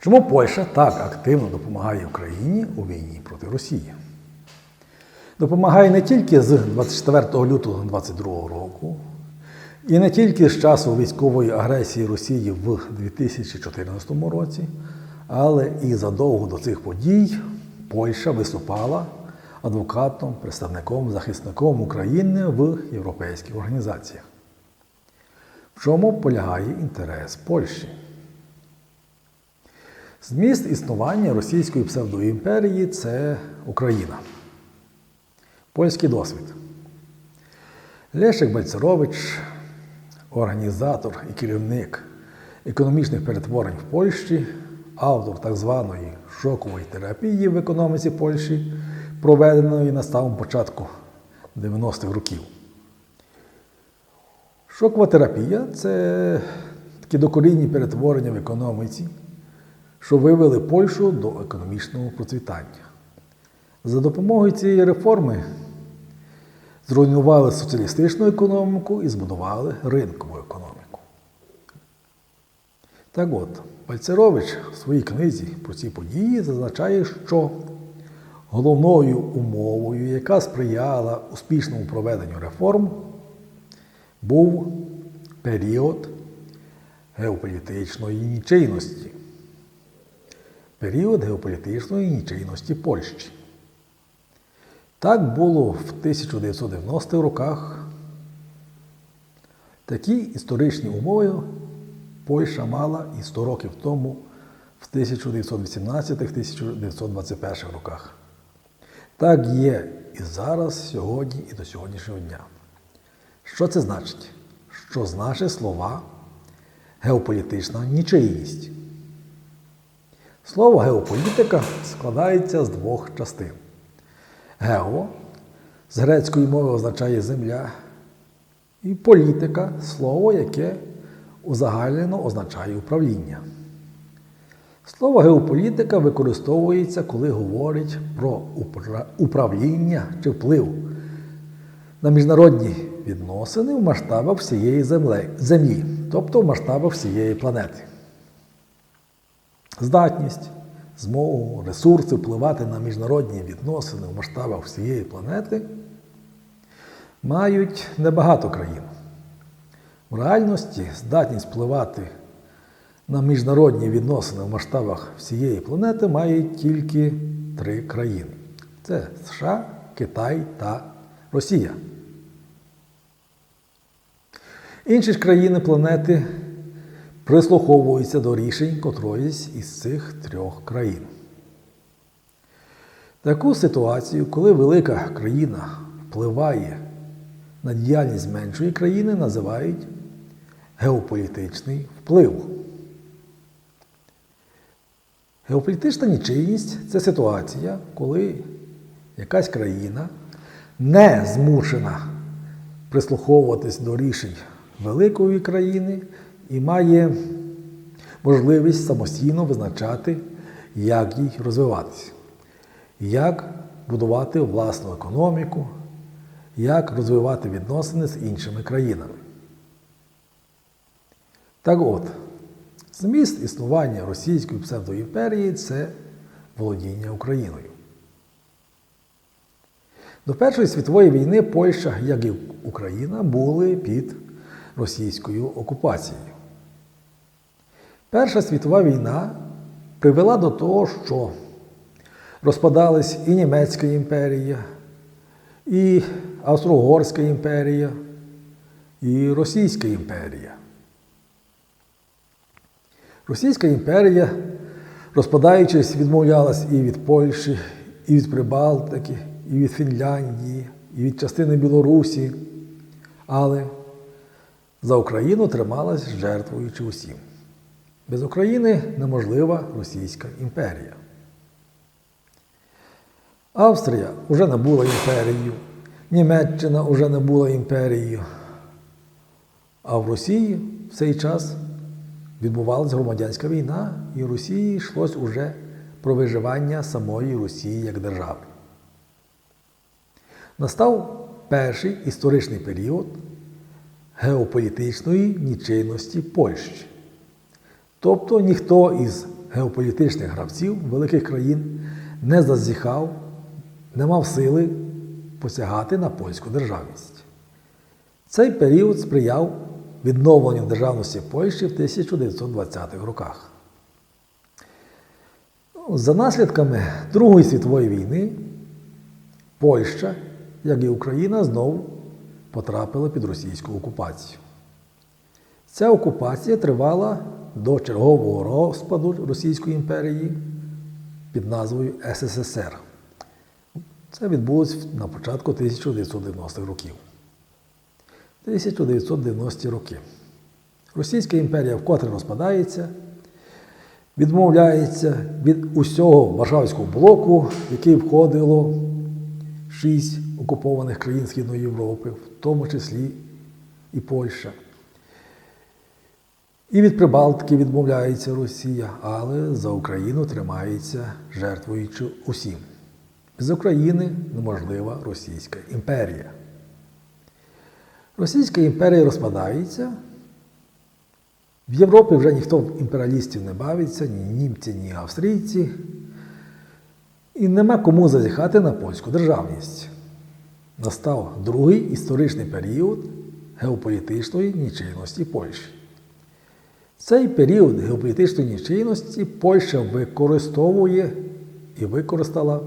Чому Польща так активно допомагає Україні у війні проти Росії? Допомагає не тільки з 24 лютого 2022 року, і не тільки з часу військової агресії Росії в 2014 році, але і задовго до цих подій Польща виступала адвокатом, представником, захисником України в європейських організаціях. В чому полягає інтерес Польщі? Зміст існування російської псевдоімперії це Україна. Польський досвід. Лешик Бальцерович, організатор і керівник економічних перетворень в Польщі, автор так званої шокової терапії в економіці Польщі, проведеної на самому початку 90-х років. Шокова терапія це такі докорінні перетворення в економіці, що вивели Польщу до економічного процвітання. За допомогою цієї реформи зруйнували соціалістичну економіку і збудували ринкову економіку. Так от, Пальцерович в своїй книзі про ці події зазначає, що головною умовою, яка сприяла успішному проведенню реформ, був період геополітичної нічийності. Період геополітичної нічийності Польщі. Так було в 1990-х роках. Такі історичні умови Польща мала і 100 років тому, в 1918-1921 роках. Так є і зараз, сьогодні, і до сьогоднішнього дня. Що це значить? Що значить слова геополітична нічийність? Слово геополітика складається з двох частин. Гео з грецької мови означає земля, і політика слово, яке узагальнено означає управління. Слово геополітика використовується, коли говорить про управління чи вплив на міжнародні відносини в масштабах всієї землі, тобто в масштабах всієї планети. Здатність, змогу, ресурси впливати на міжнародні відносини в масштабах всієї планети мають небагато країн. В реальності здатність впливати на міжнародні відносини в масштабах всієї планети мають тільки три країни: це США, Китай та Росія. Інші ж країни планети прислуховуються до рішень котроїсь із цих трьох країн. Таку ситуацію, коли велика країна впливає на діяльність меншої країни, називають геополітичний вплив. Геополітична нічийність це ситуація, коли якась країна не змушена прислуховуватись до рішень великої країни і має можливість самостійно визначати, як їй розвиватися, як будувати власну економіку, як розвивати відносини з іншими країнами. Так от, зміст існування російської псевдоімперії це володіння Україною. До Першої світової війни Польща, як і Україна, були під російською окупацією. Перша світова війна привела до того, що розпадались і Німецька імперія, і Австро-Угорська імперія, і Російська імперія. Російська імперія, розпадаючись, відмовлялась і від Польщі, і від Прибалтики, і від Фінляндії, і від частини Білорусі, але за Україну трималась, жертвуючи усім. Без України неможлива Російська імперія. Австрія вже не була імперією, Німеччина вже не була імперією. А в Росії в цей час відбувалася громадянська війна, і в Росії йшлось уже про виживання самої Росії як держави. Настав перший історичний період геополітичної нічийності Польщі. Тобто ніхто із геополітичних гравців великих країн не зазіхав, не мав сили посягати на польську державність. Цей період сприяв відновленню державності Польщі в 1920-х роках. За наслідками Другої світової війни Польща, як і Україна, знову потрапила під російську окупацію. Ця окупація тривала до чергового розпаду Російської імперії під назвою СССР. Це відбулося на початку 1990-х років. 1990 роки. Російська імперія вкотре розпадається, відмовляється від усього Варшавського блоку, в який входило шість окупованих країн Східної Європи, в тому числі і Польща. І від Прибалтики відмовляється Росія, але за Україну тримається, жертвуючи усім. Без України неможлива Російська імперія. Російська імперія розпадається. В Європі вже ніхто в імперіалістів не бавиться, ні німці, ні австрійці. І нема кому зазіхати на польську державність. Настав другий історичний період геополітичної нічийності Польщі. Цей період геополітичної нічийності Польща використовує і використала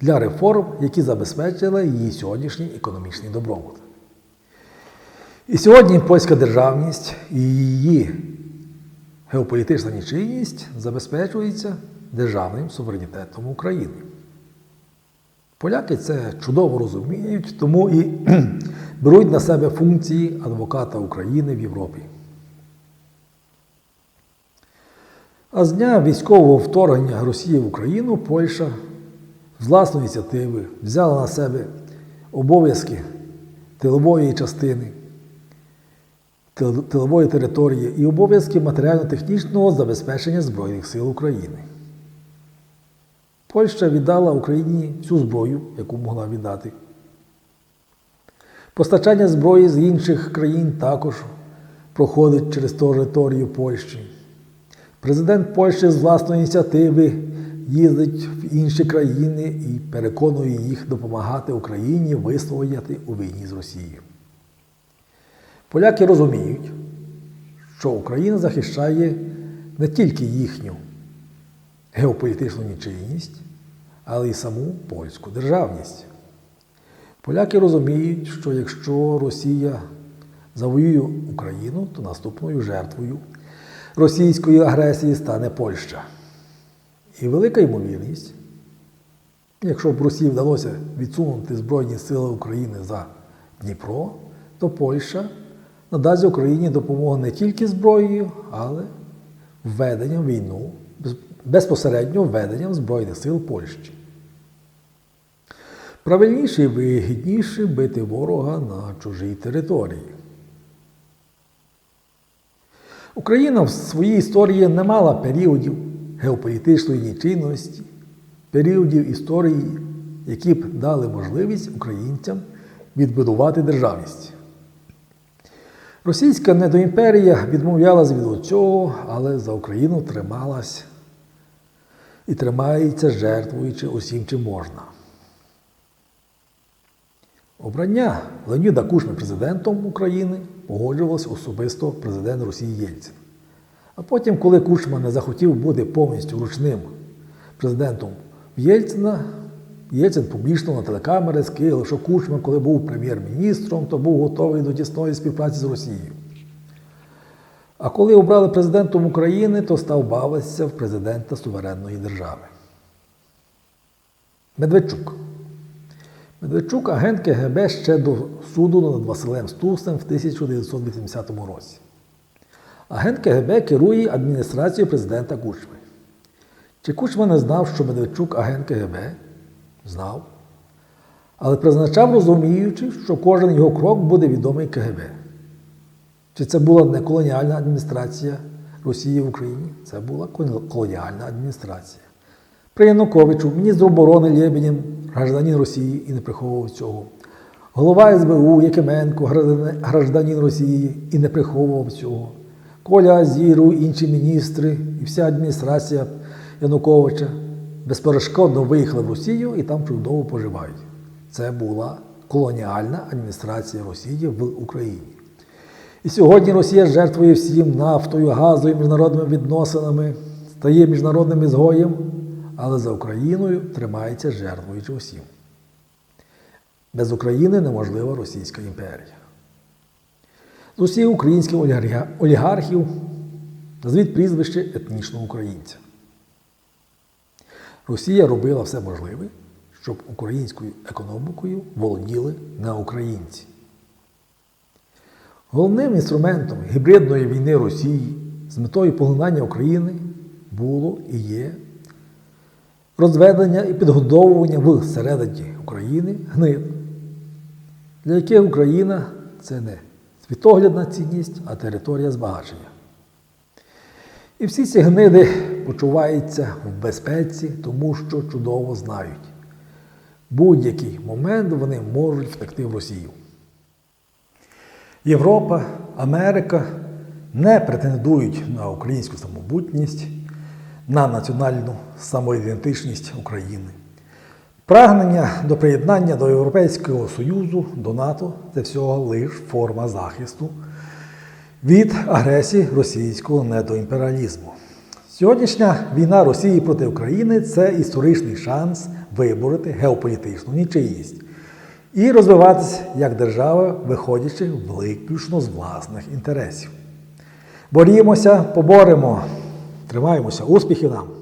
для реформ, які забезпечили її сьогоднішній економічний добробут. І сьогодні польська державність і її геополітична нічийність забезпечується державним суверенітетом України. Поляки це чудово розуміють, тому і беруть на себе функції адвоката України в Європі. А з дня військового вторгнення Росії в Україну Польща з власної ініціативи взяла на себе обов'язки тилової частини, тилової території і обов'язки матеріально-технічного забезпечення Збройних сил України. Польща віддала Україні всю зброю, яку могла віддати. Постачання зброї з інших країн також проходить через територію Польщі. Президент Польщі з власної ініціативи їздить в інші країни і переконує їх допомагати Україні вистояти у війні з Росією. Поляки розуміють, що Україна захищає не тільки їхню геополітичну нічийність, але й саму польську державність. Поляки розуміють, що якщо Росія завоює Україну, то наступною жертвою російської агресії стане Польща. І велика ймовірність, якщо б Росії вдалося відсунути Збройні сили України за Дніпро, то Польща надасть Україні допомогу не тільки зброєю, але введенням війну, безпосередньо введенням Збройних сил Польщі. Правильніше і вигідніше бити ворога на чужій території. Україна в своїй історії не мала періодів геополітичної нічийності, періодів історії, які б дали можливість українцям відбудувати державність. Російська недоімперія відмовлялась від цього, але за Україну трималась і тримається, жертвуючи усім, чим можна. Обрання Леоніда Кушми президентом України погоджувався особисто президент Росії Єльцин. А потім, коли Кушма не захотів бути повністю ручним президентом Єльцина, Єльцин публічно на телекамери скиглив, що Кушма, коли був прем'єр-міністром, то був готовий до тісної співпраці з Росією. А коли обрали президентом України, то став бавитися в президента суверенної держави. Медведчук. Медведчук агент КГБ ще до суду над Василем Стусем в 1980 році. Агент КГБ керує адміністрацією президента Кучми. Чи Кучма не знав, що Медведчук агент КГБ? Знав. Але призначав, розуміючи, що кожен його крок буде відомий КГБ. Чи це була не колоніальна адміністрація Росії в Україні? Це була колоніальна адміністрація. При Януковичу міністр оборони Лєбедін, гражданин Росії і не приховував цього. Голова СБУ Якименко, гражданин Росії і не приховував цього. Коля Азіру, інші міністри і вся адміністрація Януковича безперешкодно виїхали в Росію і там чудово поживають. Це була колоніальна адміністрація Росії в Україні. І сьогодні Росія жертвує всім нафтою, газою, міжнародними відносинами, стає міжнародним ізгоєм, але за Україною тримається жертвуючи усім. Без України неможлива Російська імперія. З усіх українських олігархів назвіть прізвище етнічного українця. Росія робила все можливе, щоб українською економікою володіли на українці. Головним інструментом гібридної війни Росії з метою поглинання України було і є розведення і підгодовування всередині України гнид, для яких Україна це не світоглядна цінність, а територія збагачення. І всі ці гниди почуваються в безпеці, тому що чудово знають. Будь-який момент вони можуть втекти в Росію. Європа, Америка не претендують на українську самобутність, на національну самоідентичність України. Прагнення до приєднання до Європейського Союзу, до НАТО це всього лиш форма захисту від агресії російського недоімперіалізму. Сьогоднішня війна Росії проти України це історичний шанс вибороти геополітичну нічийність і розвиватися як держава, виходячи виключно з власних інтересів. Борімося, поборемо, тримаємося, успіхів нам!